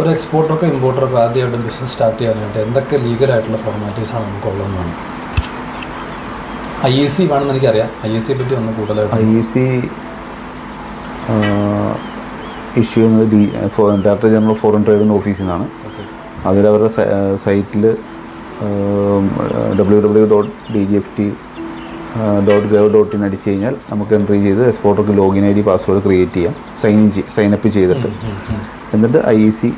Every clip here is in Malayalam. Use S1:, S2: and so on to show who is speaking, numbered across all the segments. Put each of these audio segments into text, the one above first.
S1: ഒരു എക്സ്പോർട്ടർക്കോ ഇമ്പോർട്ടർക്കോ ആദ്യമായിട്ട് ബിസിനസ് സ്റ്റാർട്ട് ചെയ്യാനായിട്ട് എന്തൊക്കെ ലീഗലായിട്ടുള്ള ഫോർമാലിറ്റീസാണ് നമുക്കുള്ളതെന്നാണ് ഐ എ സി വേണമെന്ന് എനിക്കറിയാം. ഐ എ സിയെ പറ്റി ഒന്ന് കൂടുതലായിട്ട്
S2: ഐ എ സി ഇഷ്യൂ ചെയ്യുന്നത് ഡി ഡയറക്ടർ ജനറൽ ഫോറിൻ ട്രേഡിന്റെ ഓഫീസിൽ നിന്നാണ് അതിലവരുടെ സൈറ്റിൽ W W dot D G F T dot gov dot in അടിച്ച് കഴിഞ്ഞാൽ നമുക്ക് എൻട്രി ചെയ്ത് എക്സ്പോർട്ടർക്ക് login I D password create ചെയ്യാം. സൈൻ സൈൻ അപ്പ് ചെയ്തിട്ട്. എന്നിട്ട് ഐ ഇ സി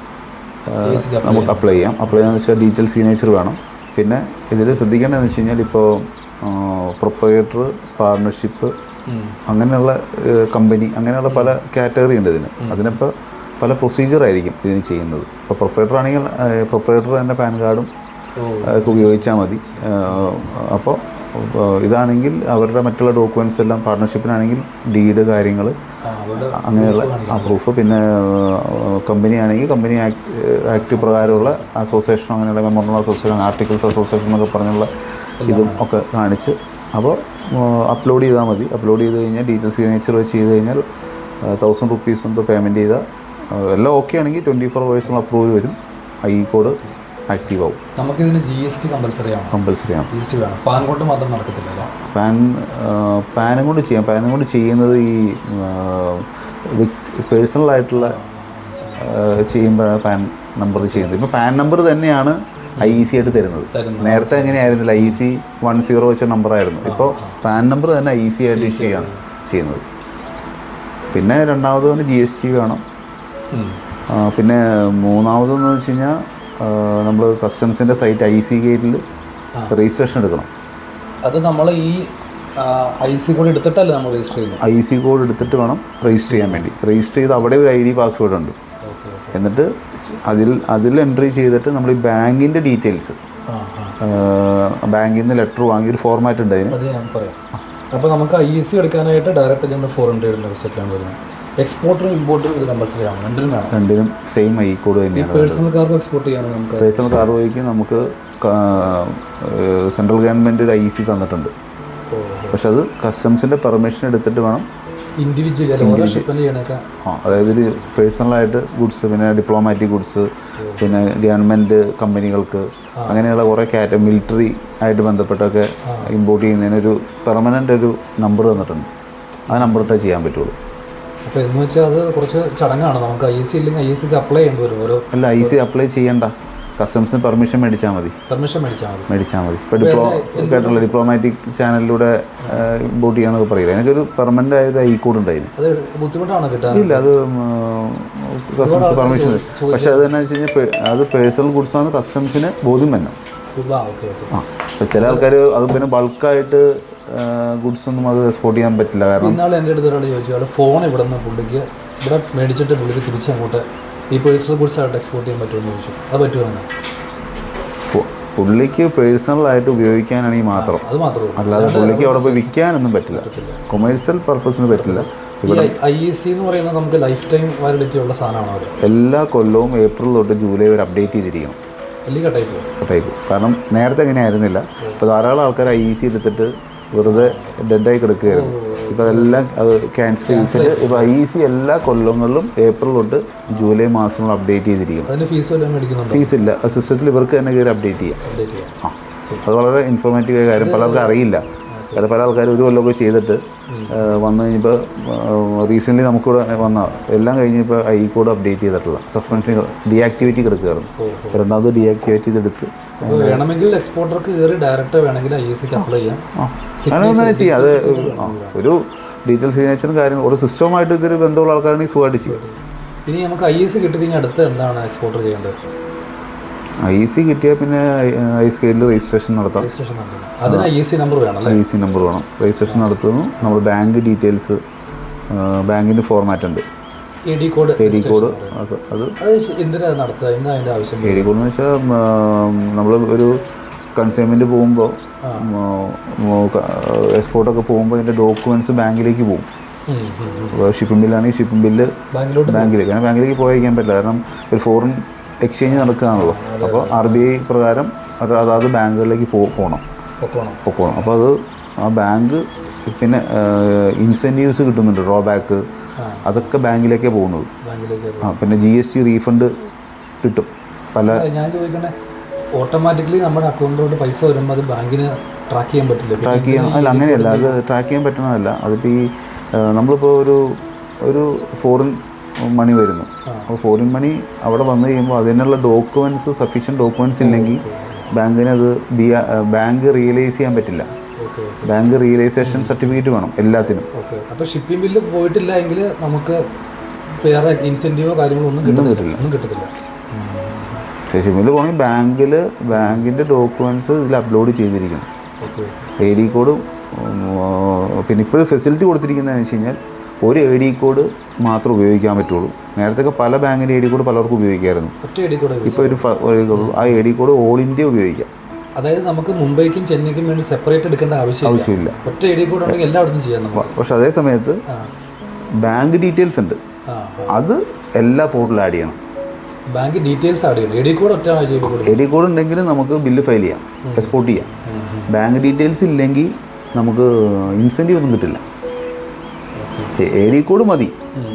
S2: നമുക്ക് അപ്ലൈ ചെയ്യാം. അപ്ലൈ ചെയ്യാന്ന് വെച്ചാൽ ഡീറ്റെയിൽ സിഗ്നേച്ചർ വേണം. പിന്നെ ഇതിൽ ശ്രദ്ധിക്കേണ്ടതെന്ന് വെച്ച് കഴിഞ്ഞാൽ ഇപ്പോൾ പ്രൊപ്പറേറ്റർ പാർട്ണർഷിപ്പ് അങ്ങനെയുള്ള കമ്പനി അങ്ങനെയുള്ള പല കാറ്റഗറി ഉണ്ട് ഇതിന്. അതിനിപ്പോൾ പല പ്രൊസീജിയർ ആയിരിക്കും ഇതിന് ചെയ്യുന്നത്. ഇപ്പോൾ പ്രൊപ്പറേറ്റർ ആണെങ്കിൽ പ്രൊപ്പറേറ്റർ തന്നെ പാൻ കാർഡും ഒക്കെ ഉപയോഗിച്ചാൽ മതി. അപ്പോൾ ഇതാണെങ്കിൽ അവരുടെ മറ്റുള്ള ഡോക്യുമെന്റ്സ് എല്ലാം പാർട്ണർഷിപ്പിനാണെങ്കിൽ ഡീഡ് കാര്യങ്ങൾ അങ്ങനെയുള്ള ആ പ്രൂഫ് പിന്നെ കമ്പനി ആണെങ്കിൽ കമ്പനി ആക്ട് ആക്ട് പ്രകാരമുള്ള അസോസിയേഷൻ അങ്ങനെയുള്ള മെമ്മോറൽ അസോസിയേഷൻ ആർട്ടിക്കിൾസ് അസോസിയേഷൻ എന്നൊക്കെ പറഞ്ഞുള്ള ഇതും ഒക്കെ കാണിച്ച് അപ്പോൾ അപ്ലോഡ് ചെയ്താൽ മതി. അപ്ലോഡ് ചെയ്ത് കഴിഞ്ഞാൽ ഡീറ്റെയിൽസ് സിഗ്നേച്ചർ വെച്ച് ചെയ്ത് കഴിഞ്ഞാൽ തൗസൻഡ് റുപ്പീസ് എന്തോ പേയ്മെന്റ് ചെയ്താൽ എല്ലാം ഓക്കെ ആണെങ്കിൽ ട്വന്റി ഫോർ അവേഴ്സിനുള്ള അപ്രൂവൽ വരും. ഐ കോഡ് ആക്റ്റീവ് ആവും
S1: നമുക്കിതിന് ജി എസ് ടി കമ്പൽസറി ആണ്.
S2: കമ്പൽസറി ആണ്.
S1: ജി എസ് ടി വേണം. പാൻ കൊണ്ട് മാത്രം നടക്കത്തില്ല
S2: പാൻ പാനും കൊണ്ട് ചെയ്യാം. പാനും കൊണ്ട് ചെയ്യുന്നത് ഈ പേഴ്സണലായിട്ടുള്ള ചെയ്യുമ്പോഴാണ് പാൻ നമ്പർ ചെയ്യുന്നത്. ഇപ്പോൾ പാൻ നമ്പർ തന്നെയാണ് ഐ ഇ സി ആയിട്ട് തരുന്നത്. നേരത്തെ അങ്ങനെയായിരുന്നില്ല ഐ സി വൺ സീറോ വെച്ച നമ്പറായിരുന്നു ഇപ്പോൾ പാൻ നമ്പർ തന്നെ ഐ സി ആയിട്ട് ഇഷ്യൂ ചെയ്യാണ് ചെയ്യുന്നത്. പിന്നെ രണ്ടാമത് തന്നെ ജി എസ് ടി വേണം. പിന്നെ മൂന്നാമതെന്ന് വെച്ച് കഴിഞ്ഞാൽ നമ്മൾ കസ്റ്റംസിന്റെ സൈറ്റ് ഐ സി ഗേറ്റിൽ രജിസ്ട്രേഷൻ എടുക്കണം.
S1: അത് നമ്മൾ ഈ ഐ സി കോഡ് എടുത്തിട്ടല്ലേ നമ്മൾ രജിസ്റ്റർ ചെയ്യുന്നത്?
S2: ഐ സി കോഡ് എടുത്തിട്ട് വേണം രജിസ്റ്റർ ചെയ്യാൻ വേണ്ടി. രജിസ്റ്റർ ചെയ്ത് അവിടെ ഒരു ഐ ഡി പാസ്വേഡ് ഉണ്ട്. എന്നിട്ട് അതിൽ അതിൽ എൻട്രി ചെയ്തിട്ട് നമ്മൾ ഈ ബാങ്കിന്റെ ഡീറ്റെയിൽസ് ബാങ്കിൽ നിന്ന് ലെറ്റർ വാങ്ങി ഒരു ഫോർമാറ്റ് ഉണ്ട് അതിന്.
S1: അപ്പോൾ നമുക്ക് ഐ സി എടുക്കാനായിട്ട് ഡയറക്റ്റ് നമ്മുടെ ഫോറിൻ ട്രേഡിന്റെ വെബ്സൈറ്റിലാണ് വരുന്നത്. എക്സ്പോർട്ടറും ഇമ്പോർട്ടറും ഇത് കമ്പൽസറി ആണ്. രണ്ടിനും വേണം.
S2: രണ്ടിനും സെയിം ഐ കോഡ് തന്നെയാണ്.
S1: പേഴ്സണൽ കാർഗോ എക്സ്പോർട്ട് ചെയ്യാനും നമുക്ക്
S2: പേഴ്സണൽ കാർഡ് വഴിക്ക് നമുക്ക് സെൻട്രൽ ഗവൺമെന്റ് ഒരു ഐ സി തന്നിട്ടുണ്ട്. പക്ഷെ അത് കസ്റ്റംസിന്റെ പെർമിഷൻ എടുത്തിട്ട് വേണം.
S1: ഇൻഡിവിജ്വലി
S2: ആ അതായത് ഒരു പേഴ്സണലായിട്ട് ഗുഡ്സ് പിന്നെ ഡിപ്ലോമാറ്റിക് ഗുഡ്സ് പിന്നെ ഗവൺമെന്റ് കമ്പനികൾക്ക് അങ്ങനെയുള്ള കുറേ കാറ്റ മിലിറ്ററി ആയിട്ട് ബന്ധപ്പെട്ടൊക്കെ ഇമ്പോർട്ട് ചെയ്യുന്നതിനൊരു പെർമനന്റ് ഒരു നമ്പർ തന്നിട്ടുണ്ട്. ആ നമ്പർ ഇട്ടേ ചെയ്യാൻ പറ്റുള്ളൂ.
S1: അപ്പോൾ എന്ന് വെച്ചാൽ അത് കുറച്ച് ചടങ്ങാണ്. നമുക്ക് ഐ സി ഇല്ലെങ്കിൽ ഐ സിക്ക് അപ്ലൈ ചെയ്യേണ്ടി വരും. ഓരോ
S2: അല്ല ഐ സി അപ്ലൈ ചെയ്യണ്ട. കസ്റ്റംസിന് പെർമിഷൻ മേടിച്ചാൽ മതി.
S1: പെർമിഷൻ മേടിച്ചാൽ മതി.
S2: മേടിച്ചാൽ മതി. ഇപ്പോൾ ഡിപ്ലോ കേട്ടുള്ള ഡിപ്ലോമാറ്റിക് ചാനലിലൂടെ ഇമ്പോർട്ട് ചെയ്യാന്നൊക്കെ പറയില്ല? എനിക്കൊരു പെർമനന്റ് ആയ ഒരു ഐ കോഡ് ഉണ്ടായിരുന്നു
S1: അത് ബുദ്ധിമുട്ടാണ് കിട്ടാൻ?
S2: ഇല്ല അത് കസ്റ്റംസ് പെർമിഷൻ പക്ഷെ അത് എന്നാ വെച്ച് കഴിഞ്ഞാൽ അത് പേഴ്സണൽ ഗുഡ്സ് ആണ് കസ്റ്റംസിന് ബോധ്യം തന്നെ.
S1: ആ.
S2: ചില ആൾക്കാർ അത് പിന്നെ ബൾക്കായിട്ട് ഗുഡ്സ് ഒന്നും അത് എക്സ്പോർട്ട് ചെയ്യാൻ പറ്റില്ല. കാരണം
S1: ഇന്നാൾ എന്റെ അടുത്ത് ഒരാൾ ചോദിച്ചു അവിടെ ഫോൺ ഇവിടെ നിന്ന് പുള്ളിക്ക് ഇവിടെ മേടിച്ചിട്ട് പുള്ളിക്ക് തിരിച്ചങ്ങോട്ട് ഈ പേഴ്സണൽ ഗുഡ്സ് ആയിട്ട് എക്സ്പോർട്ട് ചെയ്യാൻ പറ്റുമെന്ന് ചോദിച്ചു. അത് പറ്റുമോ അങ്ങനെ
S2: പു- പുള്ളിക്ക് പേഴ്സണലായിട്ട് ഉപയോഗിക്കാനാണെങ്കിൽ മാത്രം.
S1: അത് മാത്രമേ
S2: അല്ലാതെ പുള്ളിക്ക് അവിടെ പോയി വിൽക്കാനൊന്നും പറ്റില്ല. കൊമേഴ്സ്യൽ പർപ്പസിന് പറ്റില്ല.
S1: ഐ സി എന്ന് പറയുന്നത് നമുക്ക് ലൈഫ് ടൈം വാലിഡിറ്റി ഉള്ള സാധനമാണ്
S2: എല്ലാ കൊല്ലവും ഏപ്രിൽ തൊട്ട് ജൂലൈ വരെ അപ്ഡേറ്റ് ചെയ്തിരിക്കണം.
S1: അല്ലെങ്കിൽ ടൈപ്പ്
S2: ടൈപ്പ് കാരണം നേരത്തെ അങ്ങനെ ആയിരുന്നില്ല. ഇപ്പോൾ ധാരാളം ആൾക്കാർ ഐ സി എടുത്തിട്ട് വെറുതെ ഡെഡായി കിടക്കുകയായിരുന്നു. ഇപ്പോൾ അതെല്ലാം അത് ക്യാൻസൽ ചെയ്തിട്ട് ഇപ്പോൾ ഐ സി എല്ലാ കൊല്ലങ്ങളിലും ഏപ്രിൽ തൊട്ട് ജൂലൈ മാസങ്ങൾ അപ്ഡേറ്റ്
S1: ചെയ്തിരിക്കും ഫീസ്
S2: ഇല്ല. സിസ്റ്റത്തിൽ ഇവർക്ക് തന്നെ കയറി അപ്ഡേറ്റ് ചെയ്യാം. ആ. അത് വളരെ ഇൻഫോർമേറ്റീവ് കാര്യം. പലർക്കും അറിയില്ല. കാരണം പല ആൾക്കാർ ഒരു കൊല്ലമൊക്കെ ചെയ്തിട്ട് വന്നു കഴിഞ്ഞപ്പോൾ റീസെന്റ്ലി നമുക്കിവിടെ വന്ന എല്ലാം കഴിഞ്ഞപ്പോൾ ഐ കോഡ് അപ്ഡേറ്റ് ചെയ്തിട്ടുള്ള സസ്പെൻഷൻ ഡീആക്ടിവേറ്റ് കിടക്കുകയായിരുന്നു. രണ്ടാമത് ഡീആക്ടിവേറ്റ് ചെയ്തെടുത്ത്
S1: വേണമെങ്കിൽ എക്സ്പോർട്ടർക്ക് കയറി ഡയറക്റ്റ് വേണമെങ്കിൽ ഐ എസ് അപ്ലൈ ചെയ്യാം.
S2: അങ്ങനെ ചെയ്യാം. അത് ഒരു ഡീറ്റെയിൽ സിഗ്നേച്ചറും കാര്യം ഒരു സിസ്റ്റവുമായിട്ട് ഇതൊരു ബന്ധമുള്ള ആൾക്കാരാണെങ്കിൽ സുഖമായിട്ട് ചെയ്യും.
S1: ഇനി നമുക്ക് ഐ എസ് കിട്ടി കഴിഞ്ഞാൽ അടുത്ത് എന്താണ് എക്സ്പോർട്ടർ ചെയ്യേണ്ടത്?
S2: ഐ സി കിട്ടിയാൽ പിന്നെ ഐ സ്കെയിലിൽ രജിസ്ട്രേഷൻ നടത്താം.
S1: രജിസ്ട്രേഷൻ അതിന് ഐ സി നമ്പർ വേണം
S2: ഐ സി നമ്പർ വേണം. രജിസ്ട്രേഷൻ നടത്തുന്നു. നമ്മൾ ബാങ്ക് ഡീറ്റെയിൽസ് ബാങ്കിന്റെ ഫോർമാറ്റ് ഉണ്ട്.
S1: A D code
S2: A D code അത് അത്.
S1: എന്തിനാ അത് നടത്തുക? എന്താ അതിന്റെ ആവശ്യം?
S2: എ ഡി കോഡ് എന്ന് വെച്ചാൽ നമ്മൾ ഒരു കൺസ്യൂമെന്റ് പോകുമ്പോൾ എക്സ്പോർട്ടൊക്കെ പോകുമ്പോൾ അതിന്റെ ഡോക്യുമെന്റ്സ് ബാങ്കിലേക്ക് പോകും. ഷിപ്പിംഗ് ബില്ലാണെങ്കിൽ ഷിപ്പിംഗ് ബില്ല്
S1: ബാങ്കിലോട്ട്
S2: ബാങ്കിലേക്ക്. കാരണം ബാങ്കിലേക്ക് പോയിരിക്കാൻ പറ്റില്ല. കാരണം ഒരു ഫോറിൻ എക്സ്ചേഞ്ച് നടക്കുകയാണല്ലോ. അപ്പോൾ ആർ ബി ഐ പ്രകാരം ഒരു അതാത് ബാങ്കുകളിലേക്ക് പോ പോകണം
S1: പൊക്കോണം.
S2: അപ്പോൾ അത് ആ ബാങ്ക് പിന്നെ ഇൻസെന്റീവ്സ് കിട്ടുന്നുണ്ട്. ഡ്രോ ബാക്ക് അതൊക്കെ ബാങ്കിലേക്കേ പോകുന്നത് ആ പിന്നെ ജി എസ് ടി റീഫണ്ട് കിട്ടും. പല
S1: ഞാൻ ചോദിക്കണേ ഓട്ടോമാറ്റിക്കലി നമ്മുടെ അക്കൗണ്ടിലോട്ട് പൈസ വരുമ്പോൾ അത് ബാങ്കിന് ട്രാക്ക് ചെയ്യാൻ പറ്റില്ല.
S2: ട്രാക്ക് ചെയ്യാൻ അല്ല അങ്ങനെയല്ല. അത് ട്രാക്ക് ചെയ്യാൻ പറ്റണമല്ല അതിപ്പോൾ ഈ നമ്മളിപ്പോൾ ഒരു ഒരു ഫോറിൻ മണി വരുന്നു. അപ്പോൾ ഫോറിൻ മണി അവിടെ വന്നു കഴിയുമ്പോൾ അതിനുള്ള ഡോക്യുമെന്റ്സ് സഫീഷ്യന്റ് ഡോക്യുമെന്റ്സ് ഇല്ലെങ്കിൽ ബാങ്കിന് അത് ബി ബാങ്ക് റിയലൈസ് ചെയ്യാൻ പറ്റില്ല. ബാങ്ക് റിയലൈസേഷൻ സർട്ടിഫിക്കറ്റ് വേണം എല്ലാത്തിനും.
S1: അപ്പോൾ ഷിപ്പിംഗ് ബില്ല് പോയിട്ടില്ല എങ്കിൽ നമുക്ക് വേറെ ഇൻസെന്റീവോ കാര്യങ്ങളോ ഒന്നും കിട്ടുന്നില്ല. ഒന്നും കിട്ടത്തില്ല.
S2: ബില്ല് പോകണമെങ്കിൽ ബാങ്കിൽ ബാങ്കിന്റെ ഡോക്യുമെന്റ്സ് ഇതിൽ അപ്ലോഡ് ചെയ്തിരിക്കണം. ഐ ഡി കോഡും പിന്നെ ഇപ്പോഴും ഫെസിലിറ്റി കൊടുത്തിരിക്കുന്നതെന്ന് വെച്ച് കഴിഞ്ഞാൽ ഒരു എ ഡി കോഡ് മാത്രം ഉപയോഗിക്കാൻ പറ്റുള്ളൂ. നേരത്തെ പല ബാങ്കിന്റെ എ ഡി കോഡ് പലർക്കും ഉപയോഗിക്കായിരുന്നു. ഇപ്പോൾ ഒരു ആ A D code all India ഉപയോഗിക്കാം.
S1: അതായത് നമുക്ക് മുംബൈക്കും ചെന്നൈക്കും വേണ്ടി സെപ്പറേറ്റ് എടുക്കേണ്ട ആവശ്യം
S2: ആവശ്യമില്ല.
S1: ഒറ്റ ഐ ഡി കോഡ് ഉണ്ടെങ്കിൽ എല്ലായിടത്തും ചെയ്യാം
S2: പക്ഷെ അതേ സമയത്ത് ബാങ്ക് ഡീറ്റെയിൽസ് ഉണ്ട്. അത് എല്ലാ പോർട്ടിലും ആഡ് ചെയ്യണം.
S1: ബാങ്ക് ഡീറ്റെയിൽസ് ആഡ് ചെയ്യണം. എ ഡി കോഡ് ഒറ്റ
S2: എ ഡി കോഡ് ഉണ്ടെങ്കിൽ നമുക്ക് ബില്ല് ഫയൽ ചെയ്യാം. എക്സ്പോർട്ട് ചെയ്യാം. ബാങ്ക് ഡീറ്റെയിൽസ് ഇല്ലെങ്കിൽ നമുക്ക് ഇൻസെന്റീവ് ഒന്നും കിട്ടില്ല. എ ഡി കോഡ് മതി.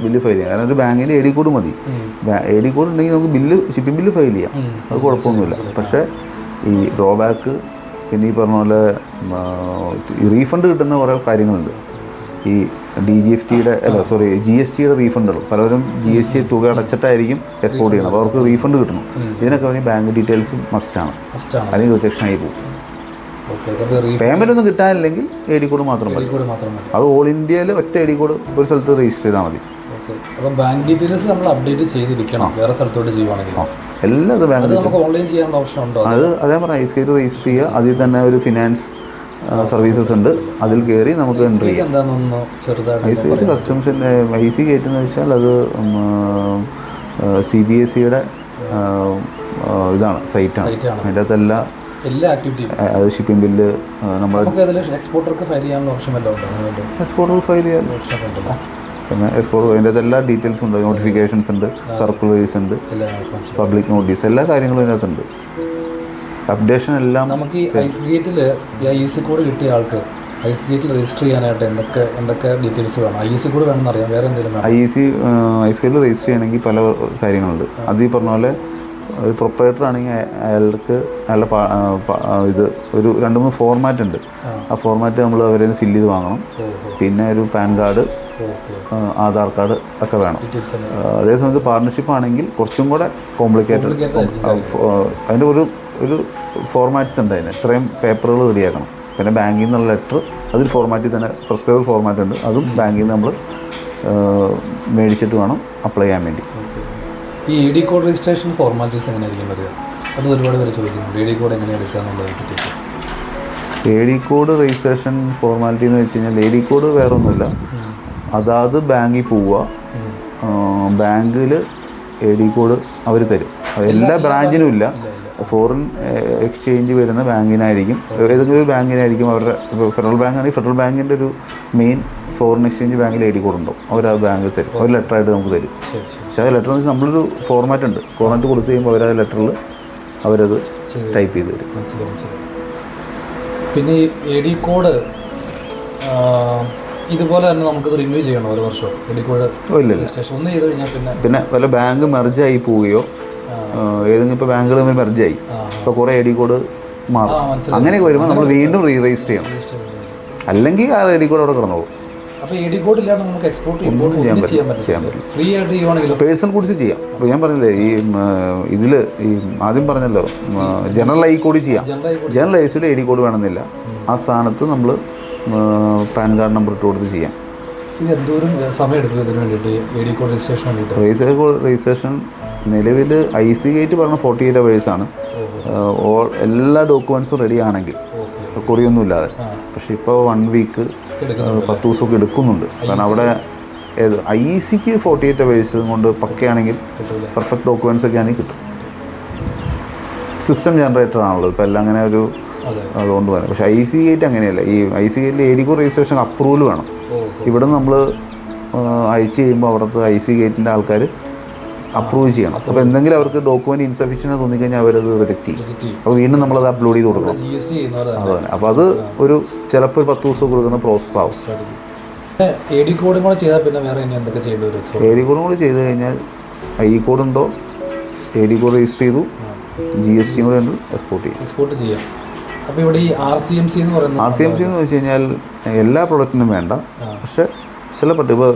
S2: ബില്ല് ഫയൽ ചെയ്യാം. കാരണം ഒരു ബാങ്കിന്റെ എ ഡി കോഡ് മതി. എ ഡി കോഡ് ഉണ്ടെങ്കിൽ നമുക്ക് ബില്ല് ഷിപ്പിംഗ് ബില്ല് ഫയൽ ചെയ്യാം. അത് കുഴപ്പമൊന്നുമില്ല. പക്ഷേ ഈ ഡ്രോബാക്ക് പിന്നെ ഈ പറഞ്ഞ പോലെ റീഫണ്ട് കിട്ടുന്ന കുറേ കാര്യങ്ങളുണ്ട്. ഈ ഡി ജി എഫ് ടിയുടെ അല്ല സോറി ജി എസ് ടിയുടെ റീഫണ്ടുകൾ പലരും ജി എസ് ടി തുക അടച്ചിട്ടായിരിക്കും എക്സ്പോർട്ട് ചെയ്യണം അപ്പോൾ അവർക്ക് റീഫണ്ട് കിട്ടണം. ഇതിനൊക്കെ വേണ്ടി ബാങ്ക് ഡീറ്റെയിൽസ് മസ്റ്റാണ് അല്ലെങ്കിൽ റിജക്ഷൻ ആയി പോകും.
S1: അപ്പോൾ
S2: ഒന്നും കിട്ടാനില്ലെങ്കിൽ എ ഡി കോഡ് മാത്രം മതി. അത് ഓൾ ഇന്ത്യയിൽ ഒറ്റ എ ഡി കോഡ് ഒരു സ്ഥലത്ത് രജിസ്റ്റർ ചെയ്താൽ മതി.
S1: അപ്പം ബാങ്ക് ഡീറ്റെയിൽസ് നമ്മൾ അപ്ഡേറ്റ് ചെയ്തിരിക്കണം. വേറെ സ്ഥലത്തോട്ട് ചെയ്യുവാണെങ്കിൽ.
S2: എല്ലാം അത് ബാങ്ക്
S1: ഓൺലൈൻ ചെയ്യാനുള്ള ഓപ്ഷൻ ഉണ്ടോ?
S2: അത് അതേ പറഞ്ഞ ഐ സ്കേറ്റ് രജിസ്റ്റർ ചെയ്യുക. അതിൽ തന്നെ ഒരു ഫിനാൻസ് സർവീസസ് ഉണ്ട്. അതിൽ കയറി നമുക്ക് എൻട്രി ചെയ്യാം. ഐ സി ഗേറ്റ് കസ്റ്റംസിന്റെ ഐ സി ഗേറ്റ് എന്ന് വെച്ചാൽ അത് സി ബി എസ് സിയുടെ ഇതാണ് സൈറ്റാണ് അതിന്റെ അകത്ത് എല്ലാ
S1: ആക്ടിവിറ്റിയും
S2: അത് ഷിപ്പിംഗ് ബില്ല് നമ്മൾ
S1: നമുക്ക് അതിൽ എക്സ്പോർട്ടർക്ക് ഫയൽ ചെയ്യാനുള്ള ഓപ്ഷൻ വല്ലതും ഉണ്ടോ?
S2: എക്സ്പോർട്ടർ ഫയൽ ചെയ്യാൻ
S1: ഓപ്ഷൻ ഉണ്ടല്ലോ?
S2: പിന്നെ എക്സ്പോർട്ട് അതിന്റെ എല്ലാ ഡീറ്റെയിൽസും ഉണ്ട്. നോട്ടിഫിക്കേഷൻസ് ഉണ്ട് സർക്കുലേഴ്സ് ഉണ്ട് പബ്ലിക് നോട്ടീസ് എല്ലാ കാര്യങ്ങളും ഇതിനകത്തുണ്ട്. അപ്ഡേഷൻ എല്ലാം
S1: നമുക്ക് ഈ ഐസ് ഗേറ്റിൽ ഐ സി കോഡ് കിട്ടിയ ആൾക്ക് ഐസ് ഗേറ്റിൽ രജിസ്റ്റർ ചെയ്യാനായിട്ട് എന്തൊക്കെ എന്തൊക്കെ ഡീറ്റെയിൽസ് വേണം? ഐ സി കോഡ് വേണമെന്ന് അറിയാം വേറെ എന്തെങ്കിലും വേണം?
S2: ഐ സി ഐ ഗേറ്റിൽ രജിസ്റ്റർ ചെയ്യണമെങ്കിൽ പല കാര്യങ്ങളുണ്ട്. അത് ഈ പറഞ്ഞ പോലെ ഒരു പ്രൊപ്പറേറ്റർ ആണെങ്കിൽ അയ- അയാൾക്ക് അയാളുടെ ഇത് ഒരു രണ്ട് മൂന്ന് ഫോർമാറ്റ് ഉണ്ട്. ആ. ഫോർമാറ്റ് നമ്മൾ അവരെ ഫില്ല് ചെയ്ത് വാങ്ങണം. പിന്നെ ഒരു പാൻ കാർഡ് ആധാർ കാർഡ് ഒക്കെ വേണം.
S1: അതേസമയത്ത്
S2: പാർട്ട്ണർഷിപ്പ് അതേ സമയത്ത് പാർട്ണർഷിപ്പ് ആണെങ്കിൽ കുറച്ചും കൂടെ കോംപ്ലിക്കേറ്റഡ് അതിന്റെ ഒരു ഒരു ഫോർമാറ്റ്സ് ഉണ്ട് അതിന്. ഇത്രയും പേപ്പറുകൾ റെഡിയാക്കണം പിന്നെ ബാങ്കിൽ നിന്നുള്ള ലെറ്റർ അതൊരു ഫോർമാറ്റിൽ തന്നെ പ്രിസ്ക്രൈബ് ഫോർമാറ്റ് ഉണ്ട്. അതും ബാങ്കിൽ നിന്ന് നമ്മൾ മേടിച്ചിട്ട് വേണം അപ്ലൈ ചെയ്യാൻ വേണ്ടി.
S1: ഈ E D code registration formalities എങ്ങനെയായിരിക്കും വരിക? അത് ഒരുപാട് പേര് ചോദിക്കുന്നുണ്ട്. ഇ ഡി കോഡ് എങ്ങനെ എടുക്കുക എന്നുള്ളതിനെ പറ്റിയിട്ട്.
S2: A D code registration formality എന്ന് വെച്ച് കഴിഞ്ഞാൽ എ ഡി കോഡ് വേറെ ഒന്നുമില്ല അതാത് ബാങ്കിൽ പോവുക. ബാങ്കിൽ എ ഡി കോഡ് അവർ തരും. എല്ലാ ബ്രാഞ്ചിനും ഇല്ല. ഫോറിൻ എക്സ്ചേഞ്ച് വരുന്ന ബാങ്കിനായിരിക്കും. ഏതെങ്കിലും ഒരു ബാങ്കിനായിരിക്കും അവരുടെ ഫെഡറൽ ബാങ്ക് ആണെങ്കിൽ ഫെഡറൽ ബാങ്കിന്റെ ഒരു മെയിൻ ഫോറിൻ എക്സ്ചേഞ്ച് ബാങ്കിൽ ഐ ഡി കോഡ് ഉണ്ടാവും അവർ ആ ബാങ്കിൽ തരും. ഒരു ലെറ്റർ ആയിട്ട് നമുക്ക് തരും. പക്ഷേ ആ ലെറ്റർ എന്ന് നമ്മളൊരു ഫോർമാറ്റ് ഉണ്ട്. ഫോർമാറ്റ് കൊടുത്തു കഴിയുമ്പോൾ അവർ ആ ലെറ്ററിൽ അവരത് ടൈപ്പ് ചെയ്ത് തരും.
S1: പിന്നെ ഈ എ ഡി കോഡ് ഇതുപോലെ തന്നെ നമുക്കത് റിന്യൂ ചെയ്യണം ഓരോ വർഷവും. എ ഡി കോഡ് ഒന്ന് ചെയ്ത് കഴിഞ്ഞാൽ പിന്നെ
S2: പിന്നെ വല്ല ബാങ്ക് മെർജായി പോവുകയോ. ഏതെങ്കിലും ഇപ്പോൾ ബാങ്കുകൾ തമ്മിൽ മെർജായി ഇപ്പോൾ കുറേ ഐ ഡി കോഡ് മാറും.
S1: അങ്ങനെ
S2: അങ്ങനെയൊക്കെ വരുമ്പോൾ നമ്മൾ വീണ്ടും റീ രജിസ്റ്റർ ചെയ്യണം. അല്ലെങ്കിൽ ആ ഐ ഡി കോഡ് അവിടെ കിടന്നോളൂ.
S1: അപ്പോൾ ഒന്നും ചെയ്യാൻ പറ്റില്ല.
S2: പേഴ്സണൽ കൂടി ചെയ്യാം. ഇപ്പോൾ ഞാൻ പറഞ്ഞില്ലേ ഈ ഇതിൽ ഈ ആദ്യം പറഞ്ഞല്ലോ ജനറൽ ഐ കോഡ് ചെയ്യാം.
S1: ജനറൽ
S2: ഐസിൽ ഐ ഡി കോഡ് വേണമെന്നില്ല. ആ സ്ഥാനത്ത് നമ്മൾ പാൻ കാർഡ് നമ്പർ ഇട്ട് കൊടുത്ത് ചെയ്യാം.
S1: രജിസ്ട്രേഷൻ
S2: നിലവിൽ ഐ സി ഗേറ്റ് പറഞ്ഞ ഫോർട്ടി എയ്റ്റ് അവേഴ്സാണ് എല്ലാ ഡോക്യുമെൻസും റെഡി ആണെങ്കിൽ.
S1: കുറിയൊന്നുമില്ലാതെ
S2: പക്ഷേ ഇപ്പോൾ വൺ വീക്ക് പത്ത് ദിവസമൊക്കെ എടുക്കുന്നുണ്ട്. കാരണം അവിടെ ഏത് ഐ സിക്ക് ഫോർട്ടി എയ്റ്റ് അവേഴ്സ് കൊണ്ട് പക്കയാണെങ്കിൽ പെർഫെക്റ്റ് ഡോക്യുമെൻസ് ഒക്കെ ആണെങ്കിൽ കിട്ടും. സിസ്റ്റം ജനറേറ്റർ ആണല്ലോ. ഇപ്പോൾ എല്ലാം അങ്ങനെ ഒരു അതുകൊണ്ട് പറയാം പക്ഷേ ഐ സി ഗേറ്റ് അങ്ങനെയല്ല. ഈ ഐ സി ഗേറ്റിൽ എ കോ രജിസ്ട്രേഷൻ അപ്രൂവൽ വേണം. ഇവിടെ നമ്മൾ അയച്ചു കഴിയുമ്പോൾ അവിടുത്തെ ഐ സി ഗേറ്റിന്റെ ആൾക്കാർ അപ്രൂവ് ചെയ്യണം. അപ്പോൾ എന്തെങ്കിലും അവർക്ക് ഡോക്യുമെന്റ് ഇൻസഫിഷ്യന്റ് തോന്നിക്കഴിഞ്ഞാൽ അവരത് റിജക്റ്റ് ചെയ്യും. അപ്പോൾ വീണ്ടും നമ്മളത് അപ്ലോഡ് ചെയ്ത് കൊടുക്കണം.
S1: ജി ചെയ്യുന്ന പോലെ
S2: അത് തന്നെ അപ്പോൾ അത് ഒരു ചിലപ്പോൾ ഒരു പത്ത് ദിവസം കൊടുക്കുന്ന പ്രോസസ്സ് ആവും.
S1: എ ഡി കോഡും കൂടെ ചെയ്താൽ പിന്നെ വേറെ എന്തൊക്കെ ചെയ്യേണ്ടി വരും എക്സ്പോർട്ട്
S2: എ ഡി കോഡും കൂടി ചെയ്ത് കഴിഞ്ഞാൽ ഐ കോഡ് ഉണ്ടോ? എ ഡി കോഡ് രജിസ്റ്റർ ചെയ്തു. ജി എസ് ടിയും കൂടെ ഉണ്ട് എക്സ്പോർട്ട് ചെയ്യും.
S1: എക്സ്പോർട്ട് ചെയ്യാം. അപ്പോൾ ഇവിടെ ഈ ആർ സി എം സി എന്ന് പറയുന്നത്
S2: ആർ സി എം സി എന്ന് വെച്ച് കഴിഞ്ഞാൽ എല്ലാ പ്രൊഡക്റ്റിനും വേണ്ട. പക്ഷേ ചിലപ്പോൾ ഇപ്പോൾ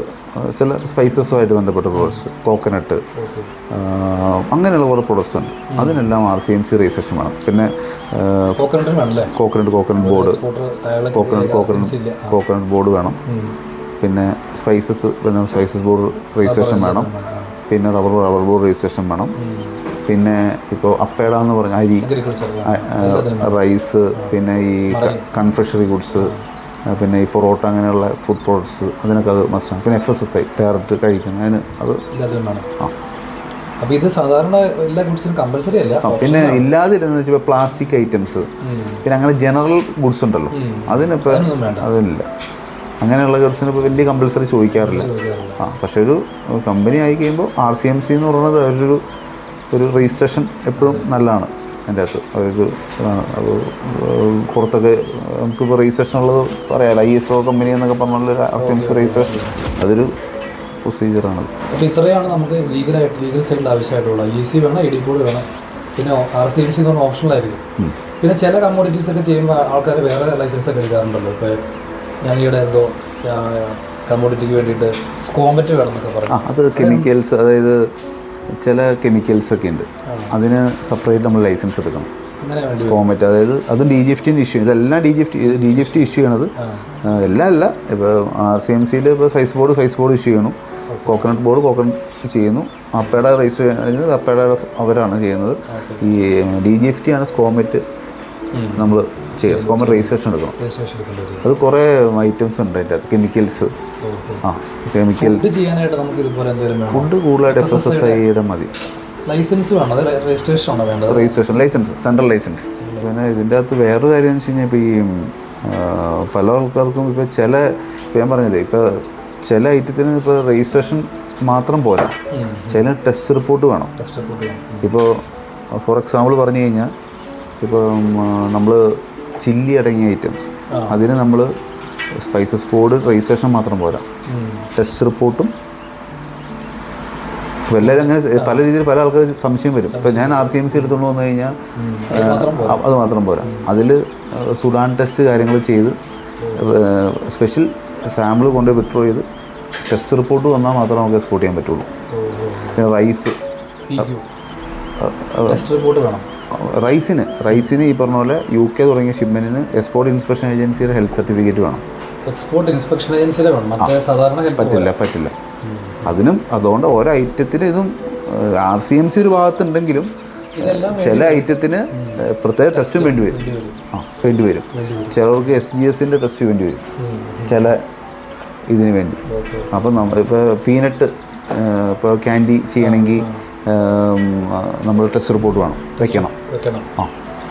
S2: ചില സ്പൈസസുമായിട്ട് ബന്ധപ്പെട്ട പ്രോഡക്ട്സ് കോക്കനട്ട് അങ്ങനെയുള്ള കുറേ പ്രോഡക്ട്സ് ഉണ്ട്. അതിനെല്ലാം R C M C registration വേണം. പിന്നെ coconut coconut board coconut coconut coconut board വേണം. പിന്നെ സ്പൈസസ് പിന്നെ സ്പൈസസ് ബോർഡ് രജിസ്ട്രേഷൻ വേണം. പിന്നെ റബ്ബർ റബ്ബർ ബോർഡ് രജിസ്ട്രേഷൻ വേണം. പിന്നെ ഇപ്പോൾ അപ്പേട എന്ന് പറഞ്ഞ അരി റൈസ് പിന്നെ ഈ കൺഫെഷറി ഗുഡ്സ് പിന്നെ ഈ പൊറോട്ട അങ്ങനെയുള്ള ഫുഡ് പ്രോഡക്ട്സ് അതിനൊക്കെ അത് മസ്റ്റാണ് പിന്നെ F S S I direct കഴിക്കുന്നതിന് അത് ആ.
S1: അപ്പോൾ ഇത് സാധാരണ എല്ലാ ഗുഡ്സിനും കമ്പൽസറി അല്ല?
S2: പിന്നെ ഇല്ലാതിരുന്ന വെച്ചാൽ പ്ലാസ്റ്റിക് ഐറ്റംസ് പിന്നെ അങ്ങനെ ജനറൽ ഗുഡ്സ് ഉണ്ടല്ലോ. അതിനിപ്പോൾ അതില്ല അങ്ങനെയുള്ള ഗുഡ്സിന് ഇപ്പോൾ വലിയ കമ്പൽസറി ചോദിക്കാറില്ല.
S1: ചോദിക്കാറില്ല.
S2: ആ പക്ഷേ ഒരു കമ്പനി ആയി കഴിയുമ്പോൾ ആർ സി എം സി എന്ന് പറയുന്നത് അവരൊരു ഒരു രജിസ്ട്രേഷൻ എപ്പോഴും നല്ലതാണ്. അതിന്റെ അകത്ത് അതായത് പുറത്തൊക്കെ നമുക്കിപ്പോൾ രജിസ്ട്രേഷൻ ഉള്ളത് പറയാമല്ലോ ഐ എസ് ഒ കമ്പനി എന്നൊക്കെ പറഞ്ഞുള്ള R C M C registration അതൊരു പ്രൊസീജിയറാണ്
S1: അപ്പോൾ ഇത്രയാണ് നമുക്ക് ലീഗലായിട്ട് ലീഗൽ സൈഡിൽ ആവശ്യമായിട്ടുള്ളത്. ഇ സി വേണം എ ഡി കോഡ് വേണം. പിന്നെ ആർ സി എം സി എന്ന് പറഞ്ഞാൽ ഓപ്ഷണലായിരിക്കും പിന്നെ ചില കമ്മോഡിറ്റീസ് ഒക്കെ ചെയ്യുമ്പോൾ ആൾക്കാർ വേറെ ലൈസൻസ് ഒക്കെ എടുക്കാറുണ്ടല്ലോ. ഇപ്പോൾ ഞാൻ ഈയിടെ എന്തോ കമ്മോഡിറ്റിക്ക് വേണ്ടിയിട്ട് സ്കോമറ്റ് വേണം എന്നൊക്കെ പറഞ്ഞു.
S2: അത് കെമിക്കൽസ് അതായത് ചില കെമിക്കൽസ് ഒക്കെ ഉണ്ട്. അതിന് സെപ്പറേറ്റ് നമ്മൾ ലൈസൻസ് എടുക്കണം. സ്കോമറ്റ് അതായത് അതും ഡി ജി എഫ് ടിന്റെ ഇഷ്യൂ ഇതെല്ലാം D G F T D G F T issue ചെയ്യണത് എല്ലാം അല്ല. ഇപ്പോൾ ആർ സി എം സിയിൽ ഇപ്പോൾ size board size board issue ചെയ്യണം കോക്കനട്ട് ബോർഡ് കോക്കനട്ട് ചെയ്യുന്നു. അപ്പയുടെ രജിസ്റ്റർ ചെയ്യുന്നത് അപ്പയുടെ അവരാണ് ചെയ്യുന്നത്. ഈ ഡി ജി എഫ് ടി ആണ് സ്കോമറ്റ് നമ്മൾ ചെയ്യുക. സ്കോമറ്റ് രജിസ്ട്രേഷൻ എടുക്കണം. അത് കുറേ ഐറ്റംസ് ഉണ്ട് അതിന്റെ അകത്ത്. കെമിക്കൽസ് ആ കെമിക്കൽസ് ഫുഡ് കൂടുതലായിട്ട് എഫ് എസ് എസ് ഐയുടെ മതി.
S1: ലൈസൻസ് വേണം? അത് രജിസ്ട്രേഷൻ ആണോ വേണ്ടത്?
S2: രജിസ്ട്രേഷൻ ലൈസൻസ് സെൻട്രൽ ലൈസൻസ് പിന്നെ ഇതിന്റെ അകത്ത് വേറൊരു കാര്യം എന്ന് വെച്ച് കഴിഞ്ഞാൽ ഇപ്പോൾ ഈ പല ആൾക്കാർക്കും ഇപ്പോൾ ചില ഞാൻ പറഞ്ഞില്ലേ ഇപ്പോൾ ചില ഐറ്റത്തിന് ഇപ്പോൾ രജിസ്ട്രേഷൻ മാത്രം പോരാ. ചില ടെസ്റ്റ് റിപ്പോർട്ട് വേണം.
S1: ടെസ്റ്റ് റിപ്പോർട്ട് വേണം.
S2: ഇപ്പോൾ ഫോർ എക്സാമ്പിൾ പറഞ്ഞു കഴിഞ്ഞാൽ ഇപ്പോൾ നമ്മൾ ചില്ലി അടങ്ങിയ ഐറ്റംസ് അതിന് നമ്മൾ സ്പൈസസ് ബോർഡ് രജിസ്ട്രേഷൻ മാത്രം പോരാ. ടെസ്റ്റ് റിപ്പോർട്ടും ഇപ്പോൾ എല്ലാവരും അങ്ങനെ പല രീതിയിൽ പല ആൾക്കാർ സംശയം വരും. ഇപ്പോൾ ഞാൻ ആർ സി എം സി എടുത്തുകൊണ്ട് വന്നു കഴിഞ്ഞാൽ
S1: അത് മാത്രം
S2: പോരാ. അതിൽ സുഡാൻ ടെസ്റ്റ് കാര്യങ്ങൾ ചെയ്ത് സ്പെഷ്യൽ സാമ്പിൾ കൊണ്ട് വിഡ്രോ ചെയ്ത് ടെസ്റ്റ് റിപ്പോർട്ട് വന്നാൽ മാത്രമേ നമുക്ക് എക്സ്പോർട്ട് ചെയ്യാൻ പറ്റുള്ളൂ. പിന്നെ റൈസ്.
S1: ടെസ്റ്റ് റിപ്പോർട്ട് വേണം.
S2: റൈസിന് റൈസിന് ഈ പറഞ്ഞ പോലെ യു കെ തുടങ്ങിയ ഷിപ്മെന്റിന് എക്സ്പോർട്ട് ഇൻസ്പെക്ഷൻ ഏജൻസിയുടെ ഹെൽത്ത് സർട്ടിഫിക്കറ്റ് വേണം.
S1: എക്സ്പോർട്ട് ഇൻസ്പെക്ഷൻ ഏജൻസിയുടെ വേണം. മറ്റേ സാധാരണ
S2: പറ്റില്ല പറ്റില്ല. അതിനും അതുകൊണ്ട് ഓരോ ഐറ്റത്തിന് ഇതും ആർ സി എം സി ഒരു ഭാഗത്തുണ്ടെങ്കിലും ചില ഐറ്റത്തിന് പ്രത്യേക ടെസ്റ്റും വേണ്ടി വരും. ആ വേണ്ടി വരും. ചിലർക്ക് എസ് ജി എസിന്റെ ടെസ്റ്റ് വേണ്ടി വരും. ചില ഇതിന് വേണ്ടി. അപ്പം നമ്മൾ ഇപ്പോൾ പീനട്ട് ഇപ്പോൾ ക്യാൻഡി ചെയ്യണമെങ്കിൽ നമ്മൾ ടെസ്റ്റ് റിപ്പോർട്ട് വേണം വെക്കണം.
S1: വെക്കണം.
S2: ആ.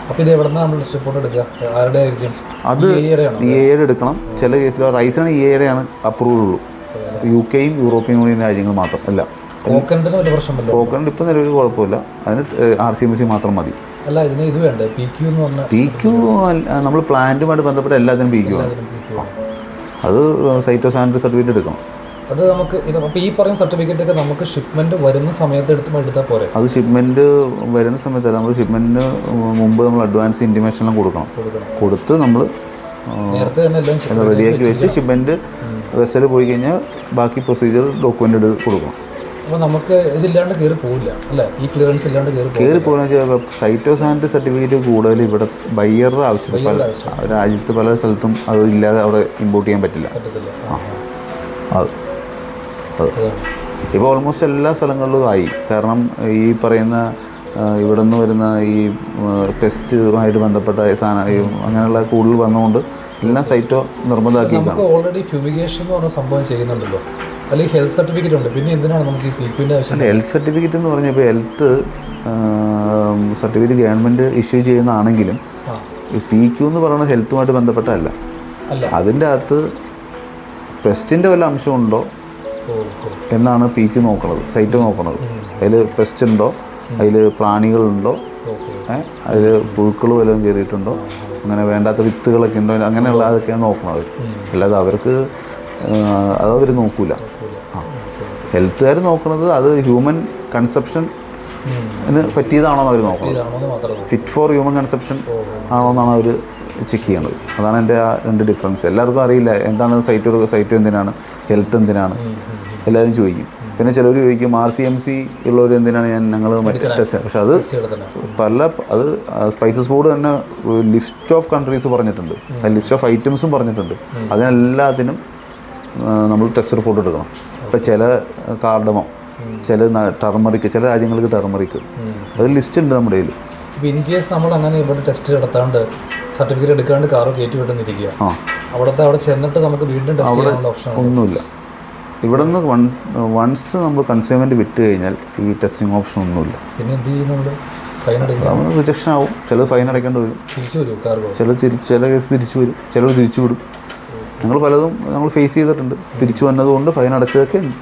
S1: അപ്പോൾ ഇത് എവിടെ നമ്മൾ റിപ്പോർട്ട് എടുക്കുക? ആരുടെ ആയിരിക്കും?
S2: അത്
S1: ആണോ?
S2: എയുടെ എടുക്കണം. ചില കേസിൽ റൈസിന് ഇ എയുടെയാണ് അപ്രൂവൽ ഉള്ളൂ. യു കെയും യൂറോപ്യൻ യൂണിയൻ രാജ്യങ്ങൾ മാത്രം അല്ല. പോക്കറിന് ഇപ്പം നിലവിൽ കുഴപ്പമില്ല. അതിന് ആർ സി എം സി മാത്രം മതി.
S1: അല്ല ഇതിന് ഇത് വേണ്ട? പി ക്യു എന്ന് പറഞ്ഞ
S2: പി ക്യു നമ്മൾ പ്ലാന്റുമായിട്ട് ബന്ധപ്പെട്ട എല്ലാത്തിനും പി ക്യു ആണ്. അത് സൈറ്റോ സാനിറ്ററി സർട്ടിഫിക്കറ്റ് എടുക്കണം.
S1: അത് നമുക്ക് ഇത് അപ്പോൾ ഈ പറയുന്ന സർട്ടിഫിക്കറ്റ് ഒക്കെ നമുക്ക് ഷിപ്മെന്റ് വരുന്ന സമയത്ത് എടുത്ത് എടുത്താൽ പോരെ?
S2: അത് ഷിപ്മെന്റ് വരുന്ന സമയത്ത് നമ്മൾ ഷിപ്മെന്റിന് മുമ്പ് നമ്മൾ അഡ്വാൻസ് ഇന്റിമേഷൻ എല്ലാം കൊടുക്കണം. കൊടുത്ത് നമ്മൾ
S1: നേരത്തെ തന്നെ എല്ലാം
S2: റെഡിയാക്കി വെച്ച് ഷിപ്മെന്റ് വെസൽ പോയി കഴിഞ്ഞാൽ ബാക്കി പ്രൊസീജിയർ ഡോക്യുമെന്റ് എടുത്ത് കൊടുക്കണം.
S1: അപ്പോൾ നമുക്ക് ഇതില്ലാണ്ട് കയറി പോകില്ല അല്ലേ? ഈ ക്ലിയറൻസ് ഇല്ലാണ്ട് കയറി
S2: കയറി പോകുന്ന സൈറ്റോസാനിറ്റി സർട്ടിഫിക്കറ്റ് കൂടുതൽ ഇവിടെ ബയ്യറുടെ ആവശ്യം. പല രാജ്യത്ത് പല സ്ഥലത്തും അത് ഇല്ലാതെ അവിടെ ഇമ്പോർട്ട് ചെയ്യാൻ പറ്റില്ല.
S1: പറ്റത്തില്ല.
S2: അത്. ഇപ്പോൾ ഓൾമോസ്റ്റ് എല്ലാ സ്ഥലങ്ങളിലും ആയി. കാരണം ഈ പറയുന്ന ആ, ഇവിടെ നിന്ന് വരുന്ന ഈ ടെസ്റ്റുമായിട്ട് ബന്ധപ്പെട്ട സാധനം ഈ അങ്ങനെയുള്ള കൂടുതൽ വന്നുകൊണ്ട് എല്ലാം സൈറ്റോ നിർബന്ധമാക്കി
S1: നമുക്ക് ഓൾറെഡി ഫ്യൂമിഗേഷൻ എന്ന് പറഞ്ഞ സംഭവം ചെയ്യുന്നുണ്ടല്ലോ. അല്ലെങ്കിൽ ഹെൽത്ത് സർട്ടിഫിക്കറ്റ് ഉണ്ട്. പിന്നെ എന്തിനാണ് നമുക്ക് ഈ പി ആവശ്യം?
S2: ഹെൽത്ത് സർട്ടിഫിക്കറ്റ് എന്ന് പറഞ്ഞാൽ ഇപ്പോൾ ഹെൽത്ത് സർട്ടിഫിക്കറ്റ് ഗവൺമെന്റ് ഇഷ്യൂ ചെയ്യുന്നതാണെങ്കിലും ഈ പി ക്യു എന്ന് പറയുന്നത് ഹെൽത്തുമായിട്ട് ബന്ധപ്പെട്ടതല്ല.
S1: അല്ല.
S2: അതിന്റെ അകത്ത് പെസ്റ്റിന്റെ വല്ല അംശമുണ്ടോ എന്നാണ് പി ക്യു നോക്കുന്നത് സൈറ്റ് നോക്കുന്നത് അതിൽ പെസ്റ്റ് ഉണ്ടോ? അതിൽ പ്രാണികളുണ്ടോ? അതിൽ പുഴുക്കൾ വല്ലതും കയറിയിട്ടുണ്ടോ അങ്ങനെ വേണ്ടാത്ത വിത്തുകളൊക്കെ ഉണ്ടോ? അങ്ങനെയുള്ള അതൊക്കെയാണ് നോക്കുന്നത് അല്ലാതെ അവർക്ക് അതവർ നോക്കൂല. ആ. ഹെൽത്തുകാർ നോക്കുന്നത് അത് ഹ്യൂമൻ കൺസെപ്ഷൻ. പറ്റിയതാണോ അവർ നോക്കണം
S1: ഇതാണോ എന്ന് മാത്രമേ നോക്കൂ.
S2: ഫിറ്റ് ഫോർ ഹ്യൂമൻ കൺസെപ്ഷൻ ആണോ എന്നാണ് അവർ ചെക്ക് ചെയ്യുന്നത് അതാണ് എന്റെ ആ രണ്ട് ഡിഫറൻസ്. എല്ലാവർക്കും അറിയില്ല എന്താണ് സൈറ്റ് സൈറ്റ് എന്തിനാണ് ഹെൽത്ത് എന്തിനാണ്. എല്ലാവരും ചോദിക്കും. പിന്നെ ചിലർ ചോദിക്കും ആർ സി എം സി ഉള്ളവർ എന്തിനാണ് ഞാൻ ഞങ്ങൾ മറ്റേ ടെസ്റ്റ് പക്ഷെ അത് പല അത് സ്പൈസസ് ബോർഡ് തന്നെ ലിസ്റ്റ് ഓഫ് കൺട്രീസ് പറഞ്ഞിട്ടുണ്ട്. ലിസ്റ്റ് ഓഫ് ഐറ്റംസും പറഞ്ഞിട്ടുണ്ട്. അതിനെല്ലാത്തിനും നമ്മൾ ടെസ്റ്റ് റിപ്പോർട്ട് എടുക്കണം. ഇപ്പം ചില കാർഡമോ ചില ടർമറിക്ക് ചില രാജ്യങ്ങൾക്ക് ടർമറിക്ക് അത് ലിസ്റ്റ് ഉണ്ട് നമ്മുടെ കയ്യിൽ
S1: ഇൻ കേസ് നമ്മൾ അങ്ങനെ ഇവിടെ ടെസ്റ്റ് നടത്താണ്ട് സർട്ടിഫിക്കറ്റ് എടുക്കാണ്ട് കാറ് കയറ്റി വിട്ടുന്നിരിക്കുക. അവിടുത്തെ അവിടെ ചെന്നിട്ട് നമുക്ക് വീണ്ടും ടെസ്റ്റ് ചെയ്യാനുള്ള ഓപ്ഷൻ
S2: ഒന്നുമില്ല. ഇവിടെ നിന്ന് വൺ വൺസ് നമ്മൾ കൺസ്യൂമെന്റ് വിട്ട് കഴിഞ്ഞാൽ ഈ ടെസ്റ്റിംഗ് ഓപ്ഷൻ ഒന്നുമില്ല.
S1: പിന്നെ എന്ത് നമ്മൾ
S2: റിജക്ഷൻ ആവും. ചിലത് ഫൈൻ അടയ്ക്കേണ്ടി വരും. ചില ചില കേസ് തിരിച്ചു വരും. ചിലർ തിരിച്ചു വിടും. ഞങ്ങൾ പലതും ഞങ്ങൾ ഫേസ് ചെയ്തിട്ടുണ്ട്. തിരിച്ചു വന്നതുകൊണ്ട് ഫൈൻ അടച്ചതൊക്കെ ഉണ്ട്